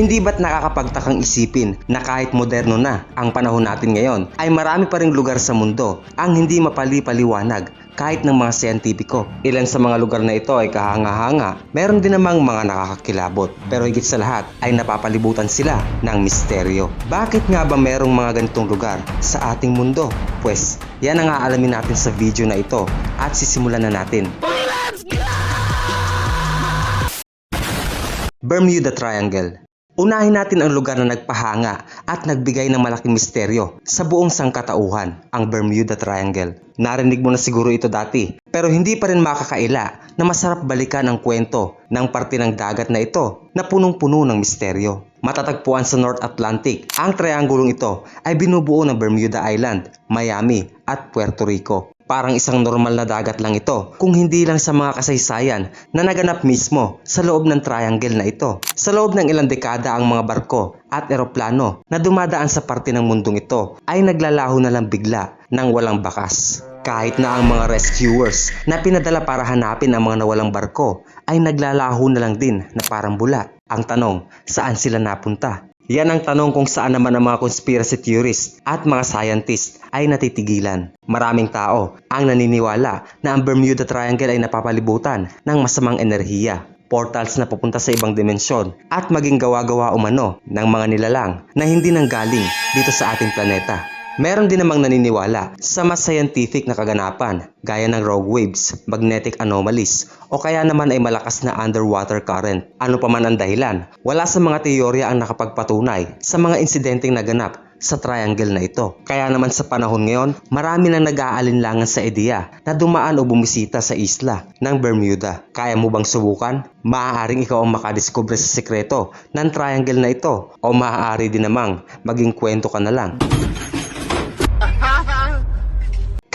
Hindi ba't nakakapagtakang isipin na kahit moderno na ang panahon natin ngayon ay marami pa ring lugar sa mundo ang hindi mapali-paliwanag kahit ng mga siyentipiko. Ilan sa mga lugar na ito ay kahanga-hanga. Meron din namang mga nakakakilabot. Pero higit sa lahat ay napapalibutan sila ng misteryo. Bakit nga ba merong mga ganitong lugar sa ating mundo? Pues, yan ang aalamin natin sa video na ito at sisimulan na natin. Bermuda Triangle Unahin natin ang lugar na nagpahanga at nagbigay ng malaking misteryo sa buong sangkatauhan, ang Bermuda Triangle. Narinig mo na siguro ito dati, pero hindi pa rin makakaila na masarap balikan ang kwento ng parte ng dagat na ito na punong-puno ng misteryo. Matatagpuan sa North Atlantic, ang triangulong ito ay binubuo ng Bermuda Island, Miami at Puerto Rico. Parang isang normal na dagat lang ito kung hindi lang sa mga kasaysayan na naganap mismo sa loob ng triangle na ito. Sa loob ng ilang dekada ang mga barko at eroplano na dumadaan sa parte ng mundong ito ay naglalaho na lang bigla ng walang bakas. Kahit na ang mga rescuers na pinadala para hanapin ang mga nawalang barko ay naglalaho na lang din na parang bula. Ang tanong, saan sila napunta? Yan ang tanong kung saan naman ang mga conspiracy theorists at mga scientists ay natitigilan. Maraming tao ang naniniwala na ang Bermuda Triangle ay napapalibutan ng masamang enerhiya portals na papunta sa ibang dimensyon at maging gawa-gawa umano ng mga nilalang na hindi nanggaling dito sa ating planeta. Meron din namang naniniwala sa mas scientific na kaganapan gaya ng rogue waves, magnetic anomalies o kaya naman ay malakas na underwater current. Ano pa man ang dahilan, wala sa mga teorya ang nakapagpatunay sa mga insidenteng naganap sa triangle na ito. Kaya naman sa panahon ngayon, marami nang nag-aalinlangan sa ideya na dumaan o bumisita sa isla ng Bermuda. Kaya mo bang subukan? Maaaring ikaw ang makadiskubre sa sekreto ng triangle na ito o maaari din namang maging kwento ka na lang.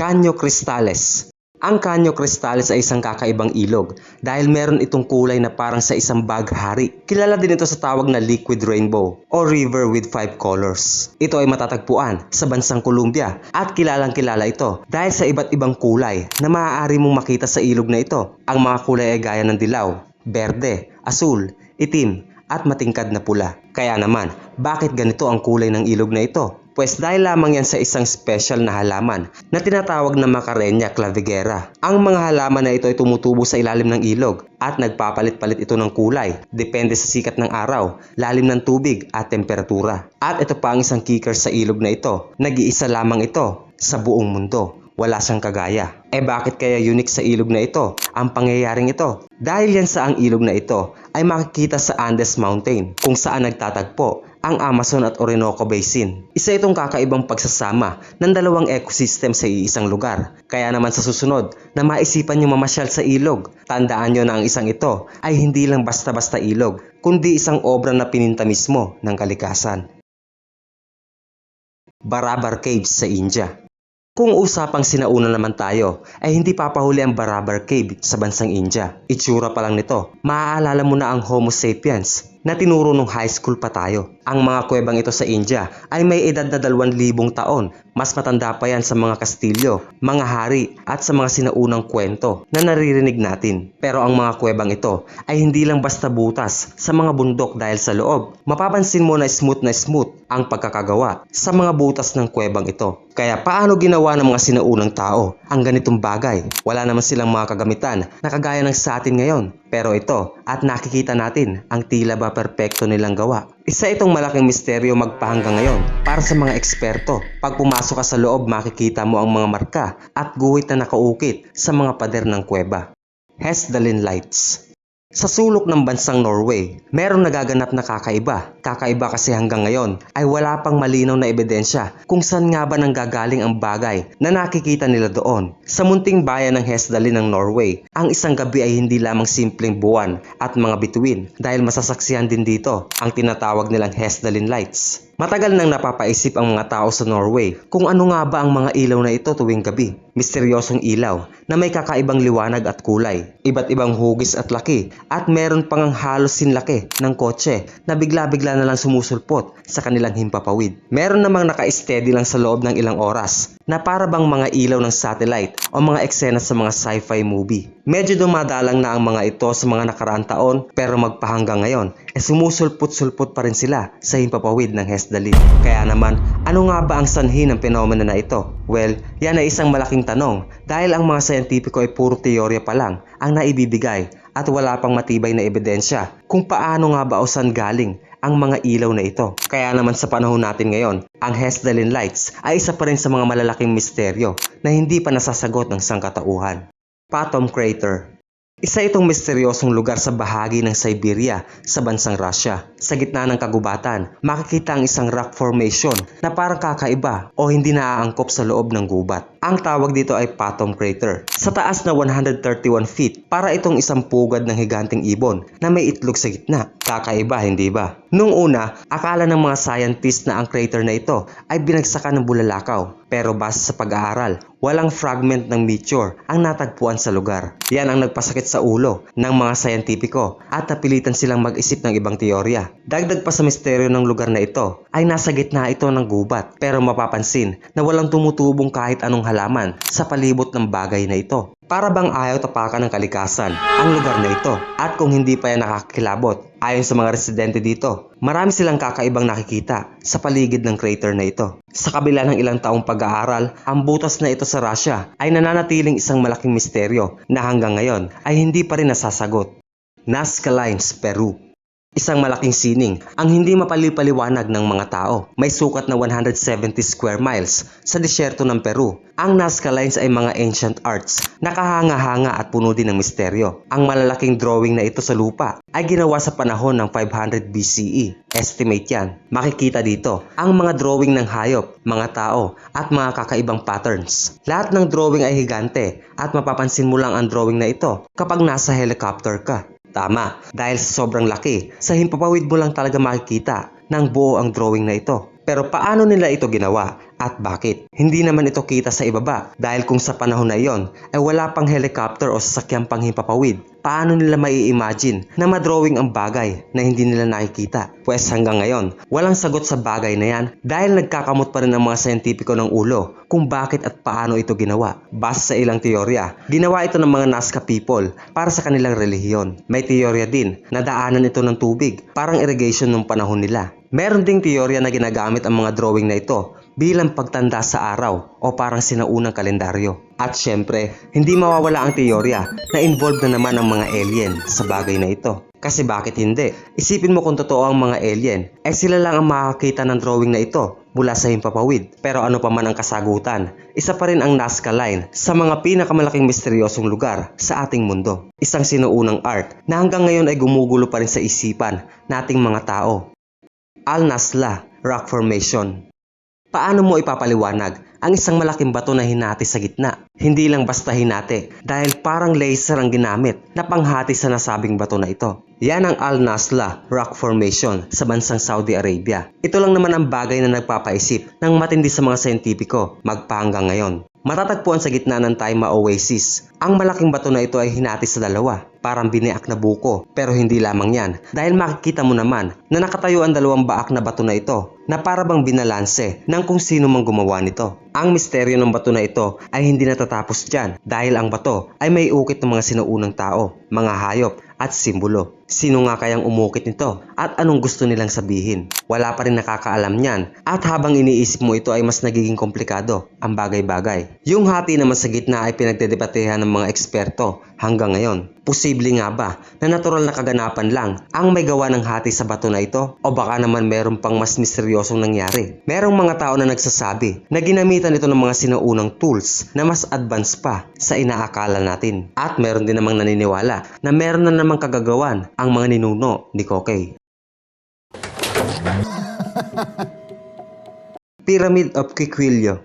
Canyo Cristales ang Canyo Cristales ay isang kakaibang ilog dahil meron itong kulay na parang sa isang baghari. Kilala din ito sa tawag na liquid rainbow o river with five colors. Ito ay matatagpuan sa bansang Colombia at kilalang kilala ito dahil sa iba't ibang kulay na maaari mong makita sa ilog na ito. Ang mga kulay ay gaya ng dilaw, berde, asul, itim, at matingkad na pula. Kaya naman, bakit ganito ang kulay ng ilog na ito? Pues dahil lamang yan sa isang special na halaman na tinatawag na Macarenia clavigera. Ang mga halaman na ito ay tumutubo sa ilalim ng ilog at nagpapalit-palit ito ng kulay depende sa sikat ng araw, lalim ng tubig at temperatura. At ito pa ang isang kicker sa ilog na ito. Nag-iisa lamang ito sa buong mundo wala siyang kagaya. Eh bakit kaya unique sa ilog na ito ang pangyayaring ito? Dahil yan sa ang ilog na ito ay makikita sa Andes Mountain kung saan nagtatagpo ang Amazon at Orinoco Basin. Isa itong kakaibang pagsasama ng dalawang ecosystem sa iisang lugar. Kaya naman sa susunod na maisipan nyo mamasyal sa ilog, tandaan nyo na ang isang ito ay hindi lang basta-basta ilog, kundi isang obra na pininta mismo ng kalikasan. Barabar Caves sa India kung usapang sinauna naman tayo, ay hindi papahuli ang Barabar Cave sa bansang India. Itsura pa lang nito, maaalala mo na ang Homo sapiens na tinuro nung high school pa tayo. Ang mga kuwebang ito sa India ay may edad na 2,000 taon. Mas matanda pa yan sa mga kastilyo, mga hari at sa mga sinaunang kwento na naririnig natin. Pero ang mga kuwebang ito ay hindi lang basta butas sa mga bundok dahil sa loob. Mapapansin mo na smooth na smooth ang pagkakagawa sa mga butas ng kuwebang ito. Kaya paano ginawa ng mga sinaunang tao ang ganitong bagay? Wala naman silang mga kagamitan na kagaya ng sa atin ngayon. Pero ito, at nakikita natin ang tila ba perpekto nilang gawa. Isa itong malaking misteryo magpahanggang ngayon para sa mga eksperto. Pag pumasok ka sa loob, makikita mo ang mga marka at guhit na nakaukit sa mga pader ng kuweba. Hesdalin Lights sa sulok ng bansang Norway, merong nagaganap na kakaiba. Kakaiba kasi hanggang ngayon ay wala pang malinaw na ebidensya kung saan nga ba nanggagaling ang bagay na nakikita nila doon. Sa munting bayan ng Hesdalin ng Norway, ang isang gabi ay hindi lamang simpleng buwan at mga bituin dahil masasaksihan din dito ang tinatawag nilang Hesdalin Lights. Matagal nang napapaisip ang mga tao sa Norway kung ano nga ba ang mga ilaw na ito tuwing gabi. Misteryosong ilaw na may kakaibang liwanag at kulay, iba't ibang hugis at laki, at meron pang ang halos sinlaki ng kotse na bigla-bigla na lang sumusulpot sa kanilang himpapawid. Meron namang naka-steady lang sa loob ng ilang oras na para bang mga ilaw ng satellite o mga eksena sa mga sci-fi movie. Medyo dumadalang na ang mga ito sa mga nakaraang taon pero magpahanggang ngayon e sumusulpot-sulpot pa rin sila sa himpapawid ng Hesdalin. Kaya naman, ano nga ba ang sanhi ng penomena na ito? Well, yan ay isang malaking tanong dahil ang mga scientifico ay puro teorya pa lang ang naibibigay at wala pang matibay na ebidensya kung paano nga ba o saan galing ang mga ilaw na ito. Kaya naman sa panahon natin ngayon, ang Hesdalin Lights ay isa pa rin sa mga malalaking misteryo na hindi pa nasasagot ng sangkatauhan. Patom Crater isa itong misteryosong lugar sa bahagi ng Siberia sa bansang Russia. Sa gitna ng kagubatan, makikita ang isang rock formation na parang kakaiba o hindi naaangkop sa loob ng gubat. Ang tawag dito ay Patom Crater. Sa taas na 131 feet, para itong isang pugad ng higanting ibon na may itlog sa gitna. Kakaiba, hindi ba? Nung una, akala ng mga scientist na ang crater na ito ay binagsakan ng bulalakaw. Pero base sa pag-aaral, walang fragment ng meteor ang natagpuan sa lugar. Yan ang nagpasakit sa ulo ng mga scientifico at napilitan silang mag-isip ng ibang teorya. Dagdag pa sa misteryo ng lugar na ito ay nasa gitna ito ng gubat pero mapapansin na walang tumutubong kahit anong halaman sa palibot ng bagay na ito. Para bang ayaw tapakan ng kalikasan ang lugar na ito at kung hindi pa yan nakakilabot ayon sa mga residente dito, marami silang kakaibang nakikita sa paligid ng crater na ito. Sa kabila ng ilang taong pag-aaral, ang butas na ito sa Russia ay nananatiling isang malaking misteryo na hanggang ngayon ay hindi pa rin nasasagot. Nazca Lines, Peru Isang malaking sining ang hindi mapalipaliwanag ng mga tao. May sukat na 170 square miles sa disyerto ng Peru. Ang Nazca Lines ay mga ancient arts, nakahanga-hanga at puno din ng misteryo. Ang malalaking drawing na ito sa lupa ay ginawa sa panahon ng 500 BCE. Estimate yan. Makikita dito ang mga drawing ng hayop, mga tao at mga kakaibang patterns. Lahat ng drawing ay higante at mapapansin mo lang ang drawing na ito kapag nasa helicopter ka. Tama, dahil sa sobrang laki, sa himpapawid mo lang talaga makikita ng buo ang drawing na ito. Pero paano nila ito ginawa at bakit? Hindi naman ito kita sa ibaba dahil kung sa panahon na iyon ay wala pang helicopter o sasakyang pang himpapawid. Paano nila mai-imagine na madrawing ang bagay na hindi nila nakikita? Pwes hanggang ngayon, walang sagot sa bagay na yan dahil nagkakamot pa rin ang mga scientifico ng ulo kung bakit at paano ito ginawa. Base sa ilang teorya, ginawa ito ng mga Nazca people para sa kanilang relihiyon. May teorya din na daanan ito ng tubig, parang irrigation ng panahon nila. Meron ding teorya na ginagamit ang mga drawing na ito bilang pagtanda sa araw o parang sinaunang kalendaryo. At syempre, hindi mawawala ang teorya na involved na naman ang mga alien sa bagay na ito. Kasi bakit hindi? Isipin mo kung totoo ang mga alien, eh sila lang ang makakita ng drawing na ito mula sa himpapawid. Pero ano pa man ang kasagutan, isa pa rin ang Nazca Line sa mga pinakamalaking misteryosong lugar sa ating mundo. Isang sinuunang art na hanggang ngayon ay gumugulo pa rin sa isipan nating mga tao. Al Nasla Rock Formation Paano mo ipapaliwanag ang isang malaking bato na hinati sa gitna? Hindi lang basta hinati dahil parang laser ang ginamit na panghati sa nasabing bato na ito. Yan ang Al Nasla Rock Formation sa bansang Saudi Arabia. Ito lang naman ang bagay na nagpapaisip ng matindi sa mga scientifico magpahanggang ngayon. Matatagpuan sa gitna ng Taima Oasis. Ang malaking bato na ito ay hinati sa dalawa, parang biniak na buko. Pero hindi lamang yan, dahil makikita mo naman na nakatayo ang dalawang baak na bato na ito na para bang binalanse ng kung sino mang gumawa nito. Ang misteryo ng bato na ito ay hindi natatapos dyan dahil ang bato ay may ukit ng mga sinuunang tao, mga hayop at simbolo. Sino nga kayang umukit nito at anong gusto nilang sabihin? Wala pa rin nakakaalam niyan at habang iniisip mo ito ay mas nagiging komplikado ang bagay-bagay. Yung hati naman sa gitna ay pinagdedebatehan ng mga eksperto hanggang ngayon. Posible nga ba na natural na kaganapan lang ang may gawa ng hati sa bato na ito? O baka naman meron pang mas misteryosong nangyari? Merong mga tao na nagsasabi na ginamitan ito ng mga sinaunang tools na mas advanced pa sa inaakala natin. At meron din namang naniniwala na meron na namang kagagawan ang mga ninuno ni Kokey. Pyramid of Quiquillo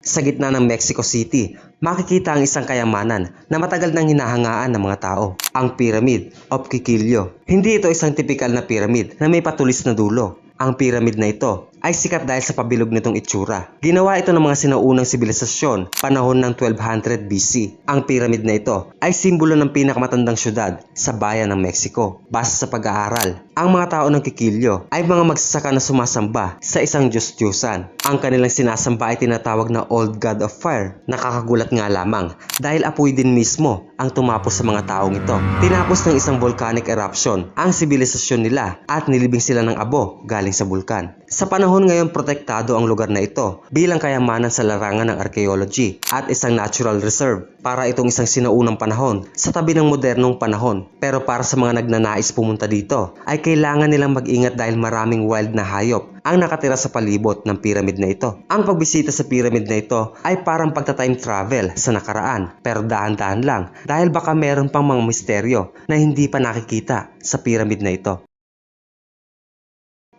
Sa gitna ng Mexico City, makikita ang isang kayamanan na matagal nang hinahangaan ng mga tao, ang Pyramid of Quiquillo. Hindi ito isang tipikal na pyramid na may patulis na dulo. Ang pyramid na ito ay sikat dahil sa pabilog nitong itsura. Ginawa ito ng mga sinaunang sibilisasyon panahon ng 1200 BC. Ang pyramid na ito ay simbolo ng pinakamatandang syudad sa bayan ng Mexico. Base sa pag-aaral, ang mga tao ng Kikilyo ay mga magsasaka na sumasamba sa isang Diyos-Diyosan. Ang kanilang sinasamba ay tinatawag na Old God of Fire. Nakakagulat nga lamang dahil apoy din mismo ang tumapos sa mga taong ito. Tinapos ng isang volcanic eruption ang sibilisasyon nila at nilibing sila ng abo galing sa bulkan. Sa panahon ngayon protektado ang lugar na ito bilang kayamanan sa larangan ng archaeology at isang natural reserve para itong isang sinaunang panahon sa tabi ng modernong panahon. Pero para sa mga nagnanais pumunta dito ay kailangan nilang mag-ingat dahil maraming wild na hayop ang nakatira sa palibot ng pyramid na ito. Ang pagbisita sa pyramid na ito ay parang pagta-time travel sa nakaraan pero dahan-dahan lang dahil baka meron pang mga misteryo na hindi pa nakikita sa pyramid na ito.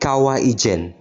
Kawa Ijen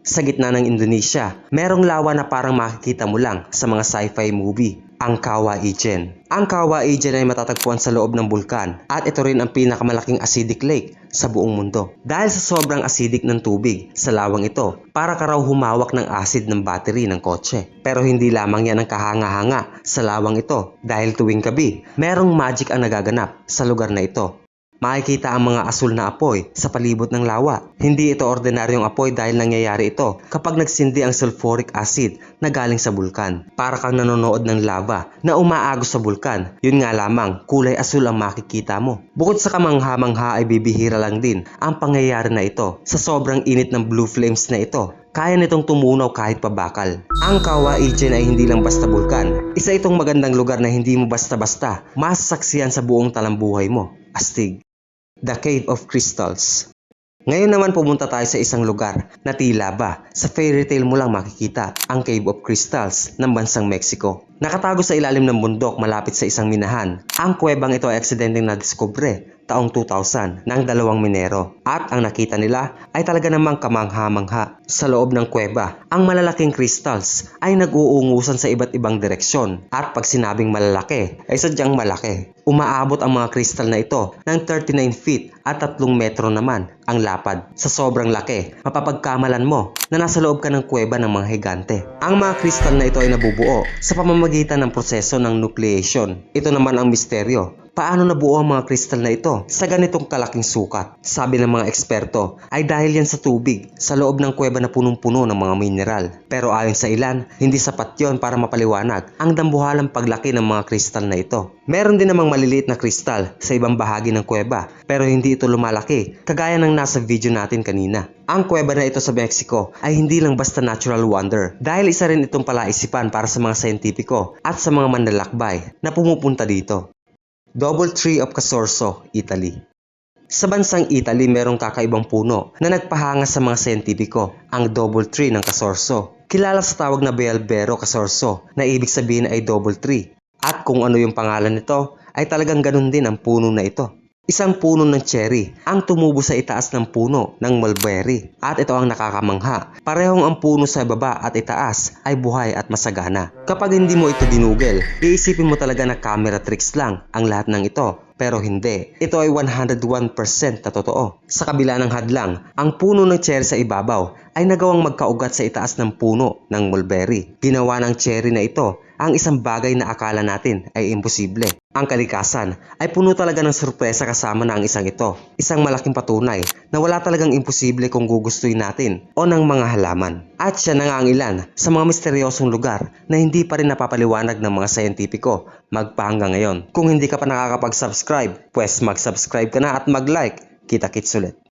sa gitna ng Indonesia, merong lawa na parang makikita mo lang sa mga sci-fi movie, ang Kawa Ijen. Ang Kawa Ijen ay matatagpuan sa loob ng bulkan at ito rin ang pinakamalaking acidic lake sa buong mundo. Dahil sa sobrang acidic ng tubig sa lawang ito, para ka raw humawak ng acid ng battery ng kotse. Pero hindi lamang yan ang kahanga-hanga sa lawang ito dahil tuwing gabi, merong magic ang nagaganap sa lugar na ito. Makikita ang mga asul na apoy sa palibot ng lawa. Hindi ito ordinaryong apoy dahil nangyayari ito kapag nagsindi ang sulfuric acid na galing sa bulkan. Para kang nanonood ng lava na umaagos sa bulkan. Yun nga lamang, kulay asul ang makikita mo. Bukod sa kamangha-mangha ay bibihira lang din ang pangyayari na ito. Sa sobrang init ng blue flames na ito, kaya nitong tumunaw kahit pabakal. Ang Kawa Ijen ay hindi lang basta bulkan. Isa itong magandang lugar na hindi mo basta-basta masasaksiyan sa buong talambuhay mo. Astig. The Cave of Crystals. Ngayon naman pumunta tayo sa isang lugar na tila ba sa fairy tale mo lang makikita ang Cave of Crystals ng bansang Mexico. Nakatago sa ilalim ng bundok malapit sa isang minahan. Ang kuwebang ito ay aksidenteng nadiskubre taong 2000 ng dalawang minero at ang nakita nila ay talaga namang kamangha-mangha. Sa loob ng kuweba, ang malalaking crystals ay nag-uungusan sa iba't ibang direksyon at pag sinabing malalaki ay sadyang malaki. Umaabot ang mga kristal na ito ng 39 feet at 3 metro naman ang lapad. Sa sobrang laki, mapapagkamalan mo na nasa loob ka ng kuweba ng mga higante. Ang mga kristal na ito ay nabubuo sa pamamagitan ng proseso ng nucleation. Ito naman ang misteryo paano nabuo ang mga kristal na ito sa ganitong kalaking sukat. Sabi ng mga eksperto ay dahil yan sa tubig sa loob ng kuweba na punong-puno ng mga mineral. Pero ayon sa ilan, hindi sapat yon para mapaliwanag ang dambuhalang paglaki ng mga kristal na ito. Meron din namang maliliit na kristal sa ibang bahagi ng kuweba pero hindi ito lumalaki kagaya ng nasa video natin kanina. Ang kuweba na ito sa Mexico ay hindi lang basta natural wonder dahil isa rin itong palaisipan para sa mga scientifico at sa mga manlalakbay na pumupunta dito. Double Tree of Casorso, Italy. Sa bansang Italy, merong kakaibang puno na nagpahanga sa mga siyentipiko, ang Double Tree ng Casorso. Kilala sa tawag na Bealbero Casorso na ibig sabihin ay Double Tree. At kung ano yung pangalan nito, ay talagang ganun din ang puno na ito. Isang puno ng cherry ang tumubo sa itaas ng puno ng mulberry at ito ang nakakamangha. Parehong ang puno sa baba at itaas ay buhay at masagana. Kapag hindi mo ito dinugel, iisipin mo talaga na camera tricks lang ang lahat ng ito. Pero hindi. Ito ay 101% na totoo. Sa kabila ng hadlang, ang puno ng cherry sa ibabaw ay nagawang magkaugat sa itaas ng puno ng mulberry. Ginawa ng cherry na ito ang isang bagay na akala natin ay imposible. Ang kalikasan ay puno talaga ng sorpresa kasama na ang isang ito. Isang malaking patunay na wala talagang imposible kung gugustuhin natin o ng mga halaman. At siya na nga ang ilan sa mga misteryosong lugar na hindi pa rin napapaliwanag ng mga sayentipiko magpahangga ngayon. Kung hindi ka pa nakakapag-subscribe, pues mag-subscribe ka na at mag-like. Kita-kits ulit.